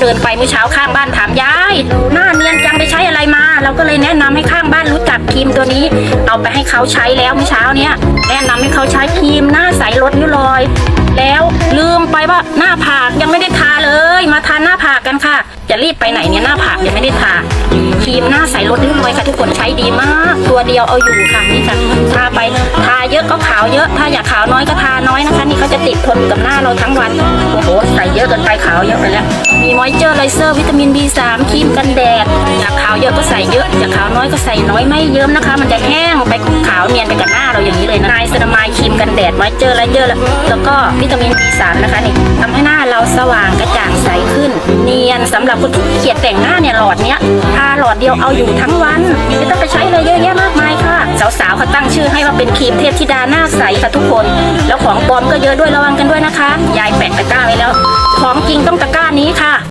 เดินไปเมื่อเช้าข้างบ้านถามยายหน้าเนียนจังไปใช้อะไรมา เราก็เลยแนะนำให้ข้างบ้านรู้จักครีมตัวนี้ เอาไปให้เขาใช้แล้วเมื่อเช้าเนี้ยแนะนำให้เขาใช้ครีมหน้าใสลดริ้วรอย แล้วลืมไปว่าหน้าผากยังไม่ได้ทาเลย มาทาหน้าผากกันค่ะ จะรีบไปไหนเนี่ยหน้าผากยังไม่ได้ทาครีมหน้าใสลดริ้วรอยค่ะทุกคนใช้ดีมาก ตัวเดียวเอาอยู่ค่ะนี่ค่ะทาไปทาเยอะก็ขาวเยอะ ถ้าอยากขาวน้อยก็ทาน้อยนะคะ นี่เขาจะติดทนกับหน้าเราทั้งวันโอ้โหใส่เยอะเกินาวเยอะไปแล้ว มีมอยเจอร์ไรเซอร์วิตามิน B3 ครีมกันแดด อยากขาวเยอะก็ใส่เยอะ อยากขาวน้อยก็ใส่น้อยไม่เยิ้มนะคะ มันจะแห้งไปขาวเนียนไปกับหน้าเราอย่างนี้เลยนะไนายเซรามายครีมกันแดดมอยเจอร์ไรเจอร์แล้วแล้วก็วิตามิน B3 นะคะนี่ทำให้หน้าเราสว่างกระจ่างใสขึ้น เนียนสำหรับคนที่เกลียดแต่งหน้าเนี่ยหลอดเนี้ยทาหลอดเดียวเอาอยู่ทั้งวันไม่ต้องไปใช้เลยเยอะแยะมากมายค่ะสาวๆเขาตั้งชื่อให้ว่าเป็นครีมเทพธิดาหน้าใสค่ะทุกคน แล้วของปลอมก็เยอะด้วยระวังกันด้วยนะคะ ของจริงต้องตะกร้านี้ค่ะ